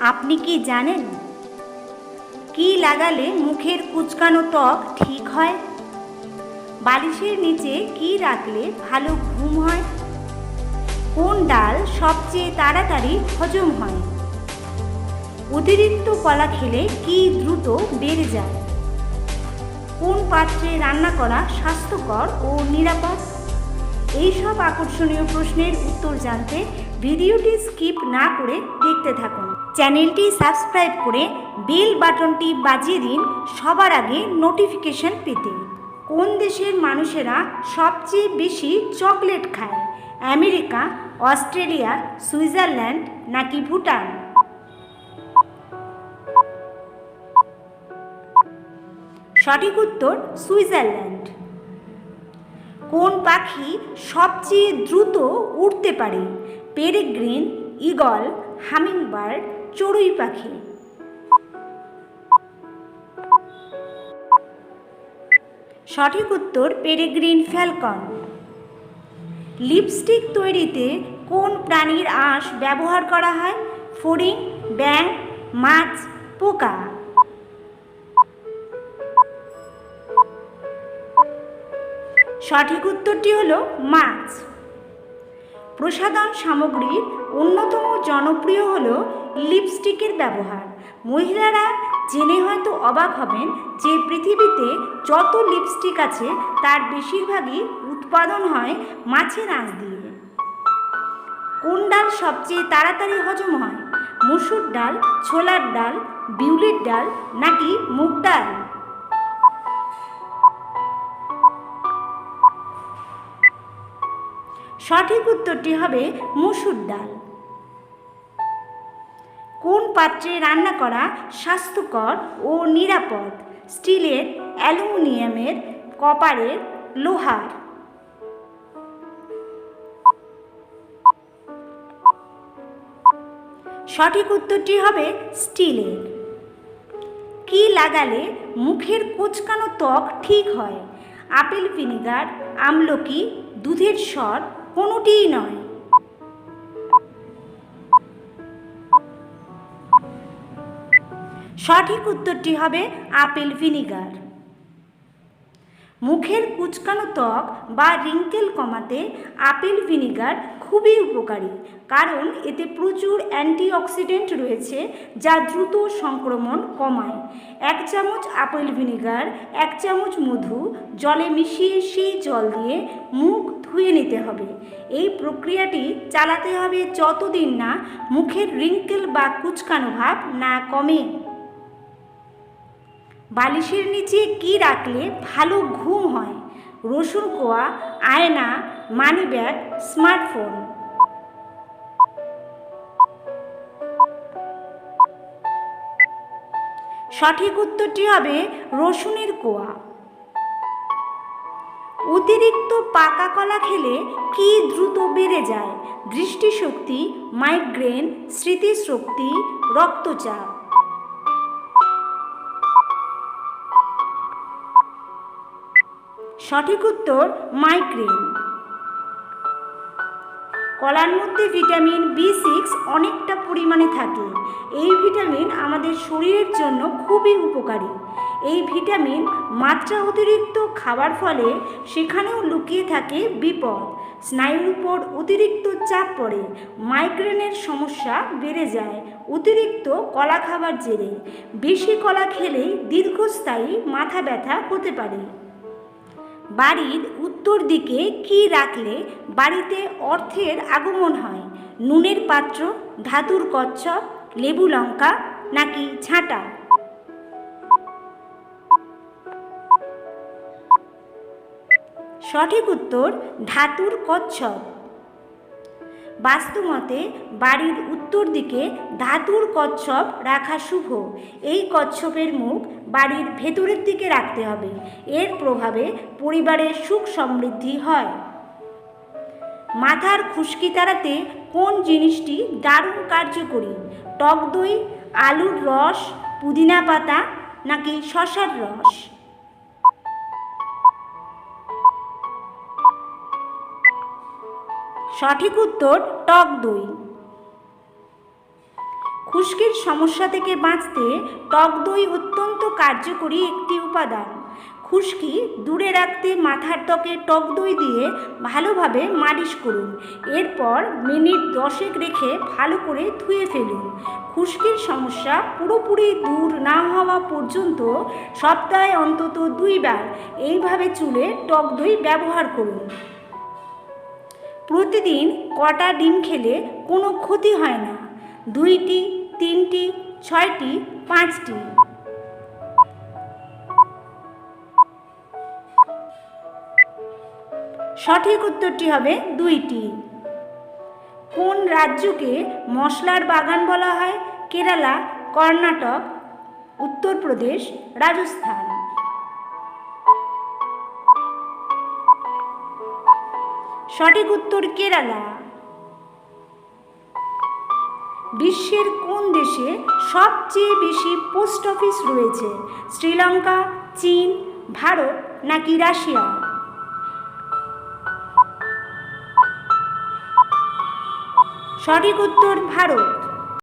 আপনি কি জানেন? কি লাগালে মুখের কুচকানো ত্বক ঠিক হয়? বালিশের নিচে কি রাখলে ভালো ঘুম হয়? কোন ডাল সবচেয়ে তাড়াতাড়ি হজম হয়? অতিরিক্ত কলা খেলে কি দ্রুত বেড়ে যায়? কোন পাত্রে রান্না করা স্বাস্থ্যকর ও নিরাপদ? এইসব আকর্ষণীয় প্রশ্নের উত্তর জানতে ভিডিওটি স্কিপ না করে দেখতে থাকুন। চ্যানেলটি সাবস্ক্রাইব করে বেল বাটনটি বাজিয়ে দিন সবার আগে নোটিফিকেশন পেতে। কোন দেশের মানুষেরা সবচেয়ে বেশি চকলেট খায়? আমেরিকা, অস্ট্রেলিয়া, সুইজারল্যান্ড নাকি ভুটান? সঠিক উত্তর সুইজারল্যান্ড। কোন পাখি সবচেয়ে দ্রুত উড়তে পারে? পেরেগ্রিন ইগল হামিংবার্ড চড়ুই পাখি। সঠিক উত্তর, পেরেগ্রিন ফ্যালকন। লিপস্টিক তৈরিতে কোন প্রাণীর আঁশ ব্যবহার করা হয়? ফড়িং ব্যাং মাছ, পোকা। সঠিক উত্তরটি হলো মাছ। প্রসাধন সামগ্রীর অন্যতম জনপ্রিয় হল লিপস্টিকের ব্যবহার। মহিলারা জেনে হয়তো অবাক হবেন যে পৃথিবীতে যত লিপস্টিক আছে, তার বেশিরভাগই উৎপাদন হয় মাছের আঁশ দিয়ে। কোন ডাল সবচেয়ে তাড়াতাড়ি হজম হয়? মুসুর ডাল, ছোলার ডাল, বিউলির ডাল নাকি মুগ ডাল? সঠিক উত্তরটি হবে মুসুর ডাল। কোন পাত্রে রান্না করা স্বাস্থ্যকর ও নিরাপদ? স্টিলের, অ্যালুমিনিয়ামের, কপারের, লোহার। সঠিক উত্তরটি হবে স্টিলের। কি লাগালে মুখের কোচকানো ত্বক ঠিক হয়? আপেল ভিনিগার, আমলকি, দুধের স্বর কোনোটিই নয়। সঠিক উত্তরটি হবে আপেল ভিনিগার। মুখের কুচকানো ত্বক বা রিঙ্কেল কমাতে আপেল ভিনিগার খুবই উপকারী, কারণ এতে প্রচুর অ্যান্টিঅক্সিডেন্ট রয়েছে যা দ্রুত সংক্রমণ কমায়। এক চামচ আপেল ভিনিগার, এক চামচ মধু, জলে মিশিয়ে সেই জল দিয়ে মুখ ধুয়ে নিতে হবে। এই প্রক্রিয়াটি চালাতে হবে যতদিন না মুখের রিঙ্কেল বা কুচকানো ভাব না কমে। বালিশের নিচে কি রাখলে ভালো ঘুম হয়? রসুন কোয়া, আয়না মানি ব্যাগ স্মার্টফোন। সঠিক উত্তরটি হবে রসুনের কোয়া। অতিরিক্ত পাকা কলা খেলে কি দ্রুত বেড়ে যায়? দৃষ্টিশক্তি, মাইগ্রেন, স্মৃতিশক্তি, রক্তচাপ। সঠিক উত্তর মাইগ্রেন। কলার মধ্যে ভিটামিন বি সিক্স অনেকটা পরিমাণে থাকে। এই ভিটামিন আমাদের শরীরের জন্য খুবই উপকারী। এই ভিটামিন মাত্রা অতিরিক্ত খাবার ফলে সেখানেও লুকিয়ে থাকে বিপদ। স্নায়ুর উপর অতিরিক্ত চাপ পড়ে, মাইগ্রেনের সমস্যা বেড়ে যায়, অতিরিক্ত কলা খাবার জেরে। বেশি কলা খেলেই দীর্ঘস্থায়ী মাথা ব্যথা হতে পারে। বাড়ির উত্তর দিকে কি রাখলে বাড়িতে অর্থের আগমন হয়? নুনের পাত্র, ধাতুর কচ্ছপ, লেবু লঙ্কা নাকি ছাঁটা? সঠিক উত্তর, ধাতুর কচ্ছপ। বাস্তুমতে বাড়ির উত্তর দিকে ধাতুর কচ্ছপ রাখা শুভ। এই কচ্ছপের মুখ বাড়ির ভেতরের দিকে রাখতে হবে। এর প্রভাবে পরিবারের সুখ সমৃদ্ধি হয়। মাথার খুশকি তাড়াতে কোন জিনিসটি দারুণ কার্যকরী? টক দই, আলুর রস, পুদিনা পাতা নাকি শশার রস? সঠিক উত্তর, টক দই। খুশকির সমস্যা থেকে বাঁচতে টক দই অত্যন্ত কার্যকরী একটি উপাদান। খুশকি দূরে রাখতে মাথার ত্বকে টক দই দিয়ে ভালোভাবে মালিশ করুন। এরপর মিনিট দশেক রেখে ভালো করে ধুয়ে ফেলুন। খুশকির সমস্যা পুরোপুরি দূর না হওয়া পর্যন্ত সপ্তাহে অন্তত দুইবার এইভাবে চুলে টক দই ব্যবহার করুন। প্রতিদিন কটা ডিম খেলে কোনো ক্ষতি হয় না। দুইটি তিনটি, ছয়টি, পাঁচটি। সঠিক উত্তরটি হবে দুইটি। কোন রাজ্যকে মশলার বাগান বলা হয়? কেরালা, কর্ণাটক, উত্তরপ্রদেশ, রাজস্থান। সঠিক উত্তর কেরালা। বিশ্বের কোন দেশে সবচেয়ে বেশি পোস্ট অফিস রয়েছে? শ্রীলঙ্কা, চীন, ভারত নাকি রাশিয়া? সঠিক উত্তর ভারত।